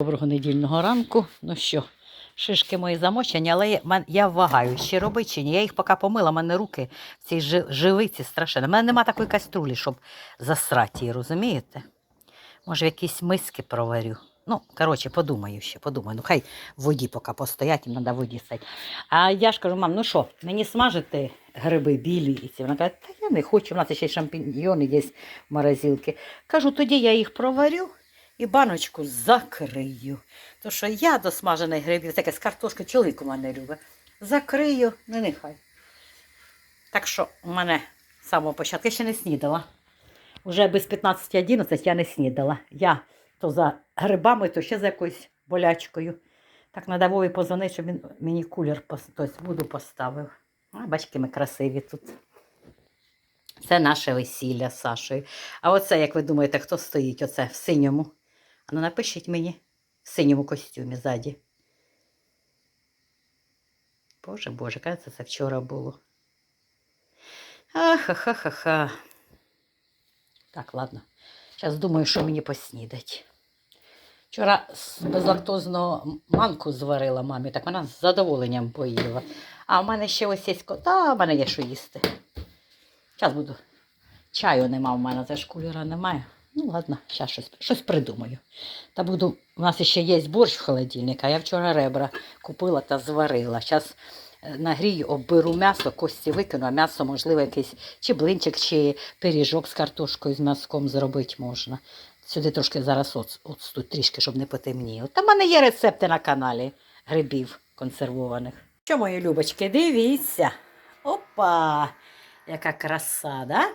Доброго недільного ранку. Ну що, шишки мої замочені, але я, вагаю, чи робити, чи ні. Я їх поки помила, в мене руки в цій жи- живиці страшенно. У мене нема такої каструлі, щоб засрати її, розумієте? Може, якісь миски проварю. Ну, коротше, подумаю ще, подумаю. Ну, хай воді поки постоять, їм треба воді стати. А я ж кажу, мам, ну що, мені смажити гриби білі і ці. Вона каже, та я не хочу, у нас ще й шампіньйони є в морозилці. Кажу, тоді я їх проварю і баночку закрию. То що я до смажених грибів, таке з картошки чоловік у мене любить. Закрию, не нехай. Так що у мене з самого початку я ще не снідала. Уже без 15-11 я не снідала. Я то за грибами, то ще за якоюсь болячкою. Так треба Вові позвонити, щоб він мені кулер тобто воду поставив. А бачки ми красиві тут. Це наше весілля з Сашою. А оце, як ви думаєте, хто стоїть оце в синьому? А ну напишіть мені в синьому костюмі ззаді. Боже, Боже, кажеться, це вчора було. Ахахахаха. Так, ладно. Зараз думаю, що мені поснідать. Вчора з безлактозного манку зварила мамі, так вона з задоволенням поїла. А в мене ще ось є кота, в мене є що їсти. Зараз буду. Чаю нема в мене, теж кулера немає. Ну, ладно, зараз щось, щось придумаю. Та буду, у нас ще є борщ в холодильнику, а я вчора ребра купила та зварила. Зараз нагрію, обберу м'ясо, кості викину, а м'ясо, можливо, якийсь чи блинчик, чи пиріжок з картошкою з м'яском зробити можна. Сюди трошки зараз оц, оцту трішки, щоб не потемніло. Та в мене є рецепти на каналі грибів консервованих. Що, мої любочки, дивіться. Опа! Яка краса, да?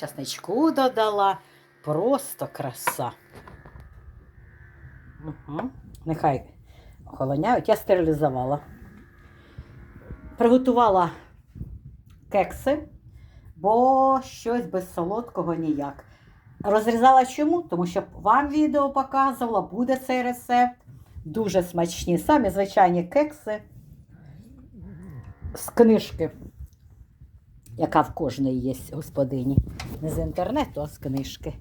Часничку додала. Просто краса. Угу. Нехай охолоняють. Я стерилізувала. Приготувала кекси, бо щось без солодкого ніяк. Розрізала чому? Тому що вам відео показувала, буде цей рецепт. Дуже смачні. Самі звичайні кекси з книжки, яка в кожної є господині. Не з інтернету, а з книжки.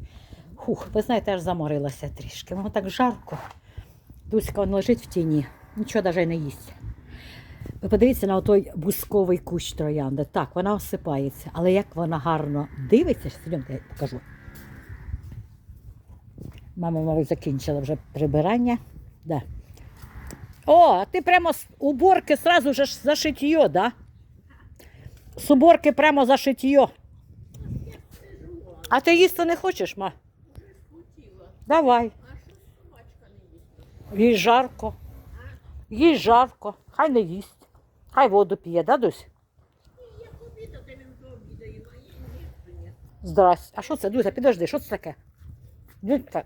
Хух, ви знаєте, аж заморилася трішки. Воно так жарко. Дуська он лежить в тіні, нічого навіть не їсть. Ви подивіться на той бусковий кущ троянди. Так, вона осипається, але як вона гарно дивиться, сьогодні я покажу. Мама, мабуть, закінчила вже прибирання. Да. О, а ти прямо з уборки сразу ж за шитье, да? З уборки прямо за шитье. А ти їсти не хочеш, ма? Давай. Їй жарко. Їй жарко. Хай не їсть. Хай воду п'є, да, Дусь? Здрасте. А що це, Дуся, підожди, що це таке? Дивіться.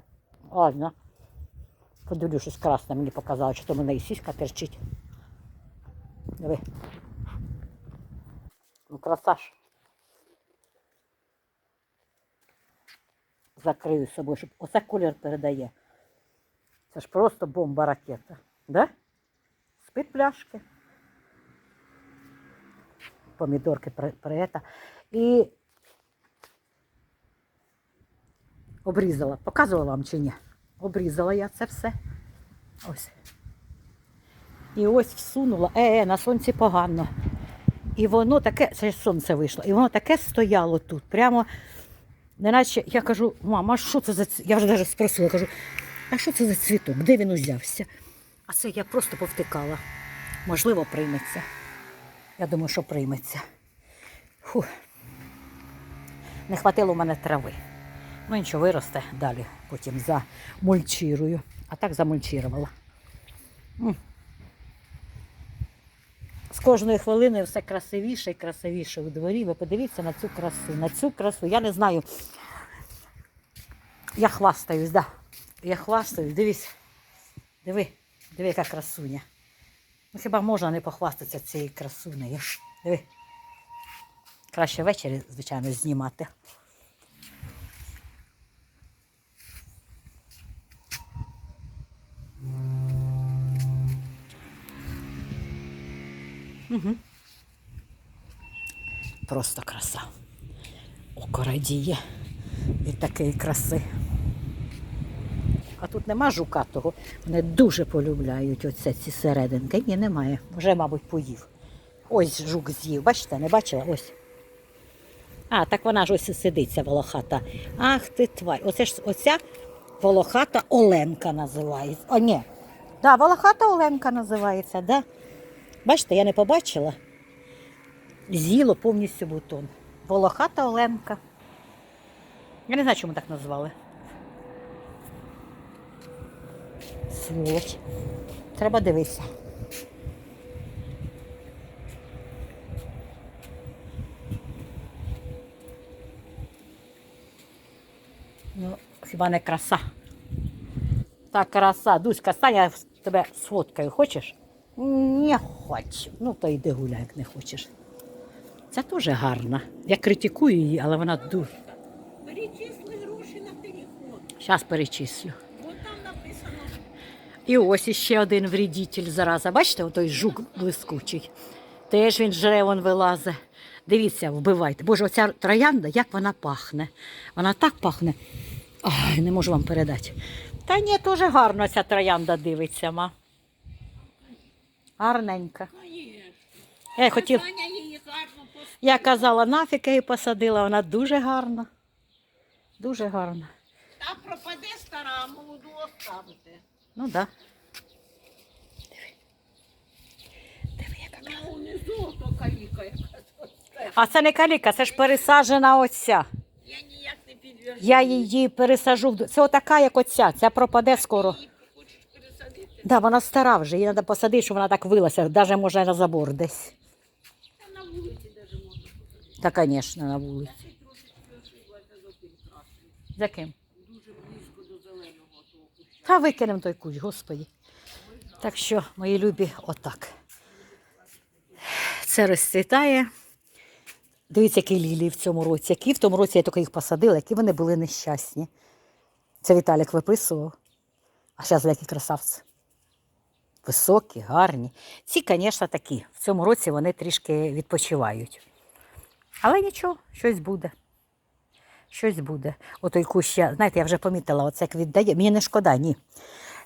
Ладно. Подивлю, щось красне мені показало, що то в мене і сіська терчить. Диви. Ну, краса Закрию з собою, щоб оце колір передає. Це ж просто бомба ракета. Да? З-під пляшки. Помідорки при. І обрізала. Показувала вам чи ні? Обрізала я це все. Ось. І ось всунула. Е, е, на сонці погано. І воно таке, це ж сонце вийшло, і воно таке стояло тут. Прямо, неначе я кажу, мама, а що це за ці-» Я вже навіть спросила, кажу, а що це за цвіток? Де він узявся? А це я просто повтикала. Можливо, прийметься. Я думаю, що прийметься. Фух. Не хватило в мене трави. Ну нічого, виросте далі, потім замульчирую. А так замульчирувала. З кожною хвилиною все красивіше і красивіше у дворі. Ви подивіться на цю красу, на цю красу. Я не знаю. Я хвастаюсь, да. Я хвастаюсь, дивись. Диви, диви, яка красуня. Ну хіба можна не похвастатися цією красунею? Диви. Краще ввечері, звичайно, знімати. Угу. Просто краса. Око радіє від такої краси. А тут нема жукатого. Вони дуже полюбляють оце ці серединки. Ні, немає. Вже, мабуть, поїв. Ось жук з'їв. Бачите, не бачила? Ось. А, так вона ж ось сидиться, волохата. Ах ти тварь. Оце ж оця волохата Оленка називається. О, ні. Да, волохата Оленка називається, да. Бачите, я не побачила. З'їло повністю бутон. Волохата Оленка. Я не знаю, чому так назвали. Сволоч. Треба дивитися. Ну, хіба не краса. Та краса. Дуська, стань, я тебе сфоткаю. Хочеш? Не хочу. Ну, то йди гуляй, як не хочеш. Це теж гарна. Я критикую її, але вона дуже. Перечисли гроші на телефон. Зараз перечислю. Бо там написано. І ось іще один вредитель зараза. Бачите, отой жук блискучий. Теж він жре, вон вилазить. Дивіться, вбивайте. Боже, оця троянда, як вона пахне. Вона так пахне. Ай, не можу вам передати. Та ні, теж гарно ця троянда дивиться, ма. Гарненька. Я хотів, я казала, нафіг її посадила, вона дуже гарна. Дуже гарна. Та пропаде стара, а молоду оставите. Ну так. Да. Диви, яка Ну, унизу то каліка яка. А це не каліка, це ж пересаджена оця. Я ніяк не підв'яжу. Я її пересажу. Це отака, як оця. Ця пропаде скоро. Да, вона стара вже, її треба посадити, щоб вона так вилася, навіть може на забор десь. Та на вулиці даже можна посадити. Звісно, на вулиці. За ким? Дуже близько до зеленого того куща. Та викинемо той кущ, господі. Так що, мої любі, отак. Це розцвітає. Дивіться, які лілії в цьому році. Які в тому році я тільки їх посадила, які вони були нещасні. Це Віталік виписував. А зараз які красавці. Високі, гарні. Ці, звісно, такі. В цьому році вони трішки відпочивають. Але нічого, щось буде. Щось буде. Отой кущ, я, знаєте, я вже помітила, оце як віддає. Мені не шкода, ні.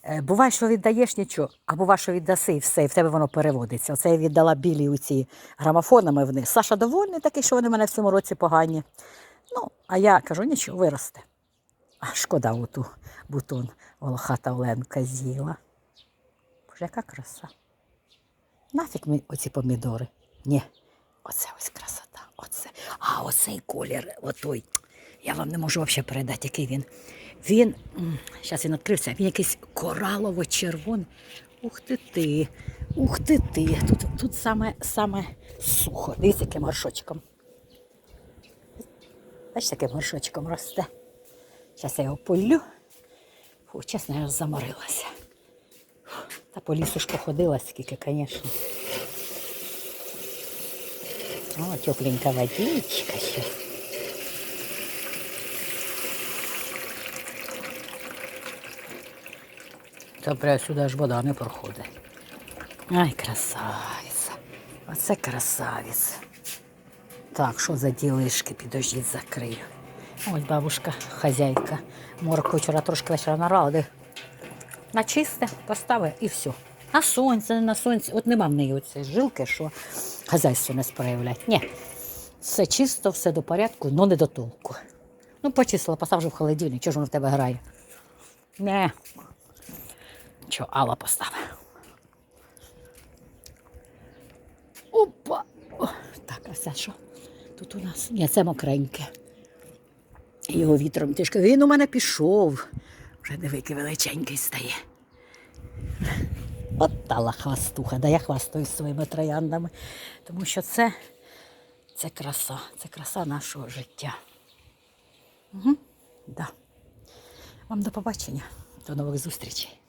Е, Буває, що віддаєш нічого, а буває, що віддаси і все, і в тебе воно переводиться. Оце я віддала білі у ці грамофонами вниз. Саша довольний такий, що вони в мене в цьому році погані. Ну, а я кажу, нічого, виросте. А шкода оту бутон волохата Оленка з'їла. Яка краса. Нафіг мені оці помідори. Ні, оце ось красота. Оце. А оцей колір, отой. Я вам не можу взагалі передати, який він. Він, зараз він відкрився, він якийсь коралово-червоний. Ух ти ти, ух ти ти. Тут, тут саме, саме сухо. Дивіться, яким горшочком. Бачите, яким горшочком росте. Зараз я його полю. Фу, чесно, я заморилася. Та по лісу ж походила скільки, звісно. О, тепленька водичка ще. Прямо сюди аж вода не проходить. Ай, красавиця. Оце красавець. Так, що за ділишки, підождіть, закрию. Ось бабушка, хазяйка. Морку вчора трошки вечора де на чисте поставив і все. На сонце, не на сонці. От нема в неї оцієї жилки, що хазяйство не справлять. Ні. Все чисто, все до порядку, але не до толку. Ну, почистила, постав вже в холодильник, чого ж воно в тебе грає? Не. Що, Алла поставив. Опа! Так, а це що? Тут у нас. Ні, це мокреньке. Його вітром тишки. Він у мене пішов. Вже дивики величенький стає. От тала хвастуха, да я хвастаюсь своїми трояндами. Тому що це, це краса, це краса нашого життя. Угу. Да. Вам до побачення, до нових зустрічей.